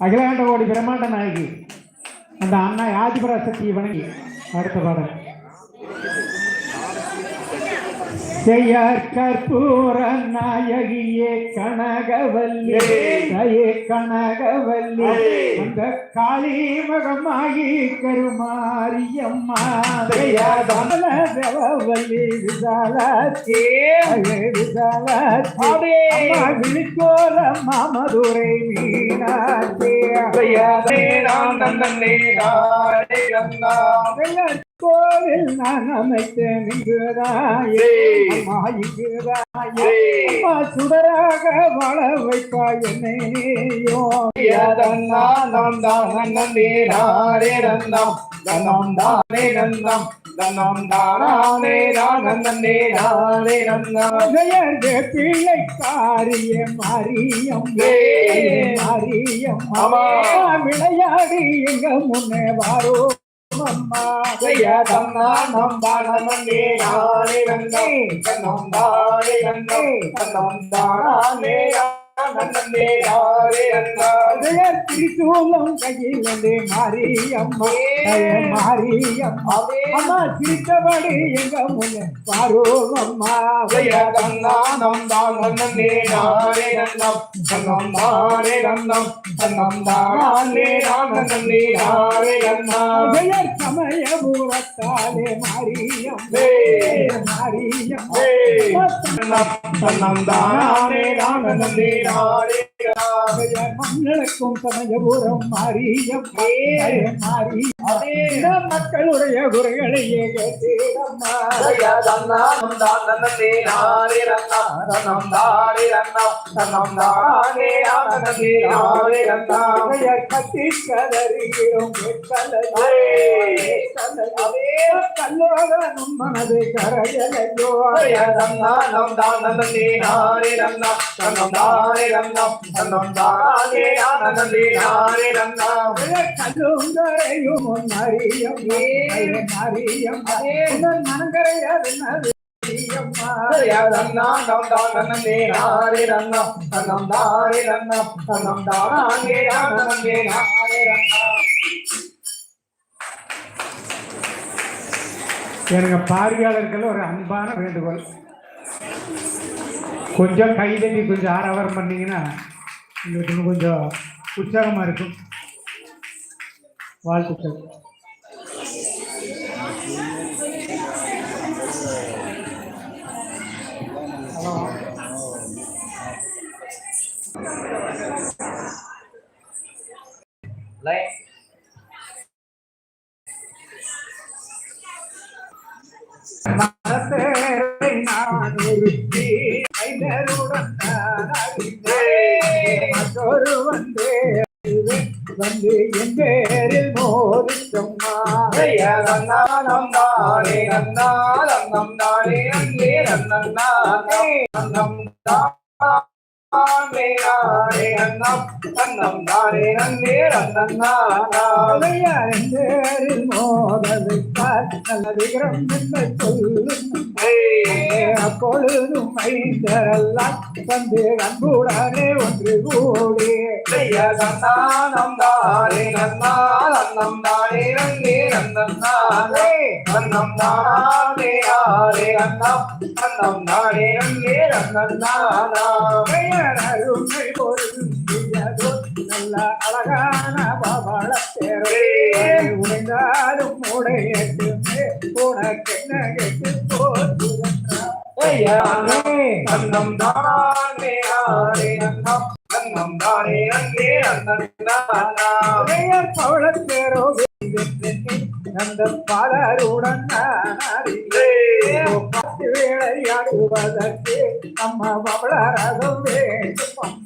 அகிலாண்ட ஓடி பிரம்மாண்ட நாயகி அந்த அண்ணா யாதிபரா சக்தியை வணங்கி அடுத்த பாடம் செய்யார் கற்பூர நாயகியே கனகவல்லி. தயே கனகவல்லி. அந்த காளி மகமாகி கருமாரியம்மா. தேவவல்லி விசாலாச்சி விசாலாச்சி விழிக்கோல மாமதுரை மீனாட்சி. கோவில் நான் அமைத்தேன் இங்குதாயே. அம்மா இங்குதாயே. அம்மா சுடராக வாழ வைப்பாய் என்னை நீயோ. உதயர்க பிள்ளை காரிய மாரியம். மாரியம். விளையாடி எங்க முன்னே வாரோ. அம்மா திருச்சூலம் திரிசூலம் கையிலே மாரியம்மா மாரியம்மா அம்மா சிரித்தபடி எங்க முன்னே வாரோ அம்மா உதயர் சமயபுரத்தாலே மாரியம் மாரியம் மன்னனுக்கும் சமயபுரம் மாரியம் மாறி மக்களுடைய குறைகளையே கேட்டீரம்மா கட்டி கதறுகிறோம் கல்லோகனும் மனது கரையலையோ கல்லுங்கரையும் மரியம் மரியம் மனங்கரையாது எனக்கு பார்வையாளர்கள் ஒரு அன்பான வேண்டுகோள். கொஞ்சம் கைதட்டி கொஞ்சம் ஆரவாரம் பண்ணீங்கன்னா எங்களுக்கு இன்னும் கொஞ்சம் உற்சாகமாக இருக்கும். வாழ்த்துக்கள். ஹலோ மனசேரை நான் உருத்தி மைனருடன் நான் அறிந்தேன். மற்றொரு வந்தே வந்து என் பேரில் மோதி சொன்னா என் பேரில் மோத வைத்தார் நல்ல விகரம் என்ன சொல்லும் அப்பொழுதும் மைந்தரெல்லாம் வந்து அன்புடனே ஒன்று கூடி பெயர் அருமை பொருந்தியதோ நல்ல அழகான பவளத்தேரே உடைந்தாலும் உடைய அன்னம் தானே ஆரே அன்னம் அன்னம் தானே அங்கே அன்னம் பெயர் பவளத்தேரோ அந்த பாலருடன் பத்து வேளையாடுவதற்கு நம்ம வேண்டும்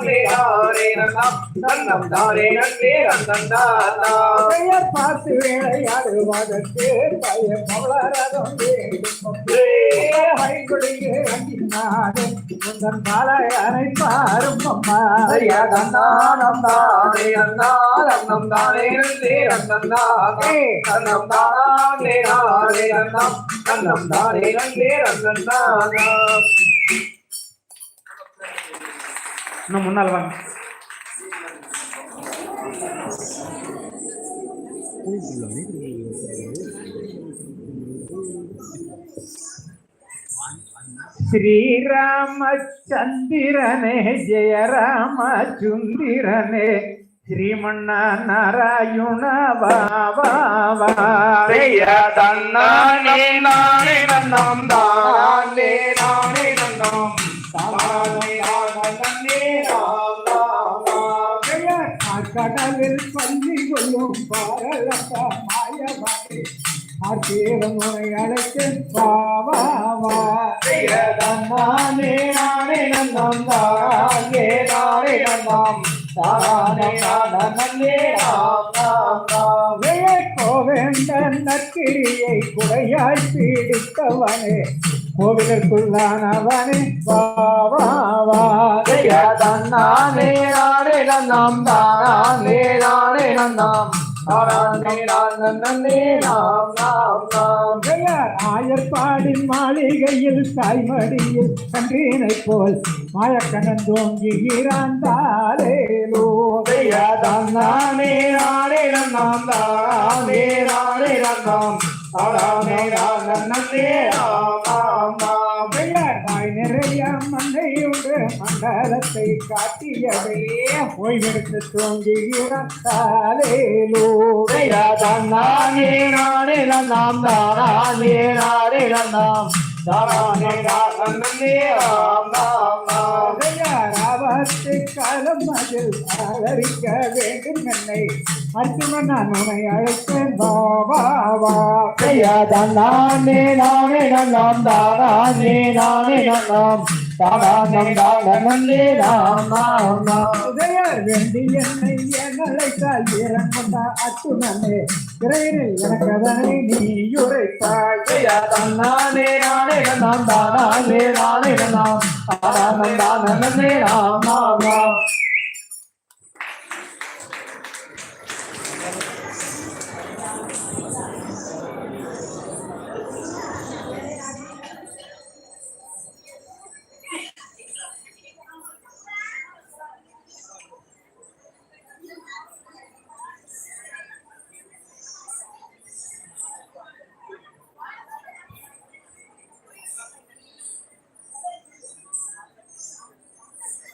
நன்னா நன்னே நன்னம் நன்னம் தானே நன்னே நன்னா உரைத்து வந்தேனம்மா நான் இந்த போது எந்த வீரம் ஆனாலும் தாயே தந்திடுவாய் பவளரகம் ஐயா நன்னா நம் தானே நன்னா நன்னம் தானே நன்னே நன்னா நன்னம் தானே நானே நன்னம் நன்னம் தானே நன்னே நன்னா பெயர் பார்த்து விளையாடுவதற்கு பய பவளரகம் வேண்டும் அங்கினாதே உந்தன் பாலையனை பாரும் அம்மா ஐயா நன்னானம் தானே நன்னானம் தானே நன்னே நன்னானே நன்னம் தானே நானே நன்னம் நன்னம் தானே நன்னே நன்னானா இன்னும் முன்னால் வாங்க. ஸ்ரீராமச்சந்திரனே ஜெய ராமச்சுந்திரனே ஸ்ரீமண்ண நாராயண பாபா ஐயா தன்னானே நானே. நன்னம் தானே கடலில் பள்ளி கொள்ளும் பாரலத்த மாயமாய் ஆர்த்தீரமுறை அழைத்து பாவா நானே நானே நன்னம் தானே நானே நன்னம் தானே நானே கோவேந்தன் நற்கிரியை குறையாய் பீடித்தவனே கோவிலுக்குள்ளானவனே பாவா நானே நானே நன்னம் தானே. நானே நன்னம் ஆயர்பாடி மாளிகையில் தாய்மடியில் கன்றினை போல் மாயக்கண்ணன் தோங்கி இறந்தாலேலோ நானே நானே நன்னம் தானே. நானே நன்னம் தானே நானே நாம் நாம் நாம் நிறைய மண்ணையுண்டு மண்டலத்தை காட்டியவே ஓய்வெடுத்து தோங்கி இறந்தாலேலோ நானே நானே நாம் தானே நானே நானே நாம் ராவத்து காலம் அதில் ஆதரிக்க வேண்டும் என்னை அர்ஜுனன் நான் உன்னை அழைத்தேன் பாபா நானே நானே நன்னம் தானே நானே நன்னம் நாம் நாம் நாம் உதய வேண்டி என்னை என் அழைத்தால் வீரன் கொண்ட அத்துணனே இறைவனில் எனக்கு அதனை நீ உரைத்தாய் நானே நானே நன்னம் தானே நானே நன்னம் தானம் தானே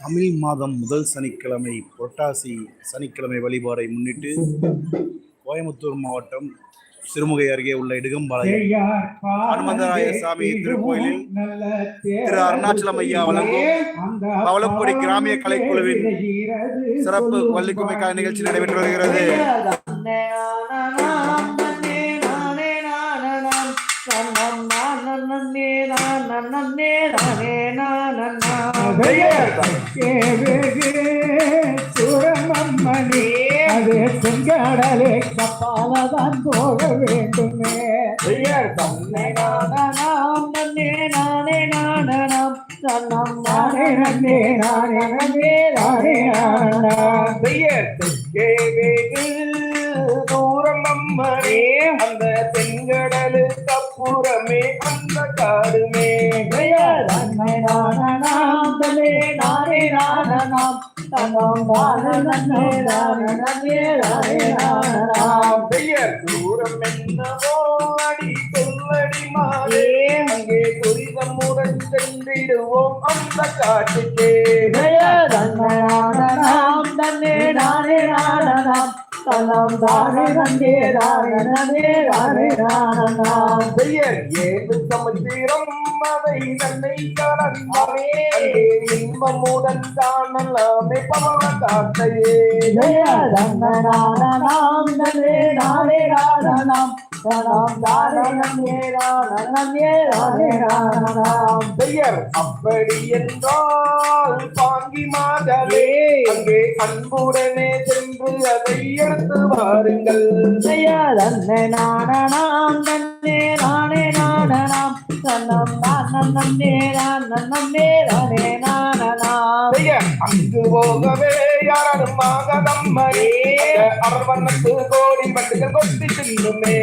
தமிழ் மாதம் முதல் சனிக்கிழமை புரட்டாசி சனிக்கிழமை வழிபாடை முன்னிட்டு கோயம்புத்தூர் மாவட்டம் சிறுமுகை அருகே உள்ள இடுகம்பாளையம் ஹனுமந்தராய சாமி திருக்கோயிலில் திரு அருணாச்சலம் ஐயா வழங்கும் பவளக்குடி கிராமிய கலைக்குழுவின் சிறப்பு வள்ளிக்குமைக்கான நிகழ்ச்சி நடைபெற்று வருகிறது. சுரமம்மணி அது செங்கடலே கப்பாலதான் போக வேண்டுமே தன்னை நானாம் நன்னே நானே நானனாம் தன்னம் நானே நன்னே நானே நன்னே நானே நானாம் பெயர்த்துக்கே வெகு தூரம் அம்மனே அந்த செங்கடலுக்கு அப்புறமே அந்த காடுமே. தன்னே நானே நானனாம் தன்னம் நானே நன்னே நானே நன்னே நானே நானனாம் பெயர் தூரம் என்னவோ அடி சொல்லடி மாலே. அங்கே துரிதம் முறை நம்மளுடன் சென்றிடுவோம் அந்த காட்டுக்கே. ஜெய தன்னே தன்னே நானே நானனாம் தலம் தானே நன்னே தானே நன்னே தானே ஏது சமுத்திரம் அதை தன்னை கலந்தாமே இன்பமுடன் காணலாமே பவள காட்டையே ஜெய தன்னே தன்னே நானே நானனாம் பெயர் அப்படி என்றால் பாங்கி மாதவே அங்கே அன்புடனே சென்று அதை எடுத்து வாருங்கள். ஜெய தன்னே நானனாம் தன்னே நானே நானனாம் தன்னம் நன்னே நன்னே அங்கு போகவே யாரும் ஆகதம்மரே அவர் வண்ணத்து கோடி பட்டுகள் கொட்டி தின்னுமே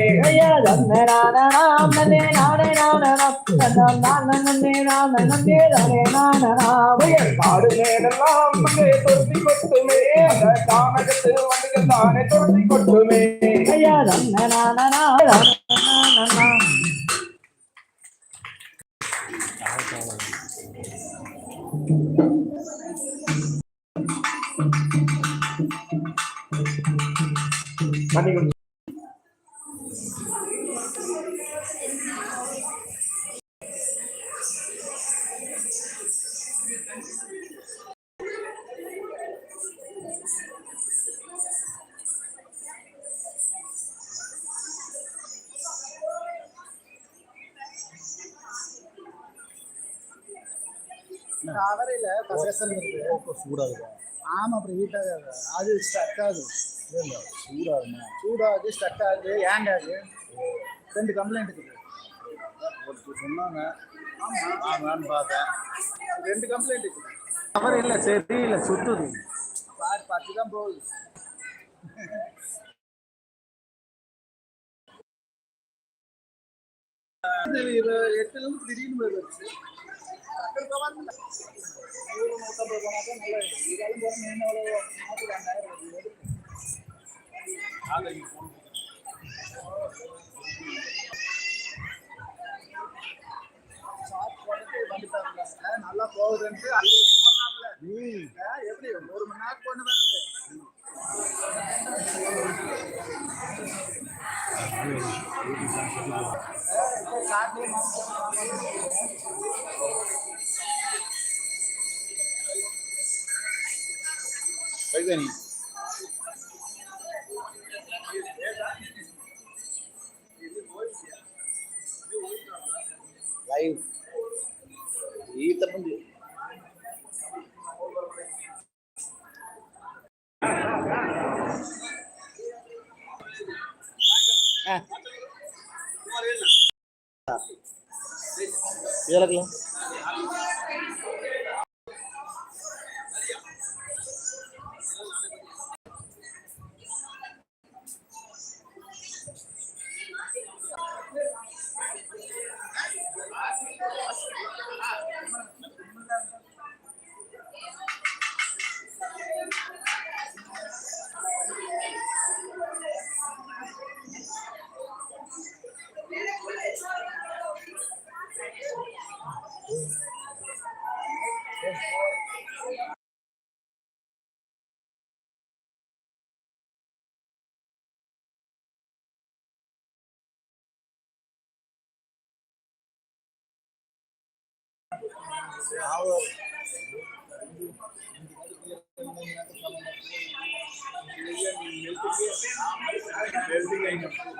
காடு மேலெல்லாம் தொட்டி கொட்டுமே அந்த கானகத்து வண்டுகள் தானே தொட்டி கொட்டுமே ஜெய தன்னே இருக்கு சூடாகுது? ஆமாம் அப்புறம் ஹீட்டாக அது ஸ்டக் ஆகுது சூடாகுமா? சூடாகுது ஸ்டக் ஆகுது ஹேங் ஆகுது ரெண்டு கம்ப்ளைண்ட் இருக்குது ஒருத்தர் சொன்னாங்க ஆமாம் ஆமான்னு பார்த்தேன். ரெண்டு கம்ப்ளைண்ட் இருக்குது அவர் இல்லை சரி இல்லை சுத்துது. பாரு பார்த்து தான் போகுது. எட்டுல இருந்து திடீர்னு போய் வச்சு டக்குனு போவாங்க நூறு நூற்றம்பது போனாக்கா நல்லா இருக்கும் இதாலும் போகிற நல்லா போகுதுன்ட்டு எப்படி ஒரு மணி நேரம் கொண்டு வருது ஆ, இப்போ ya lagi. ಯಾವ వెల్డింగ్ అయినప్పుడు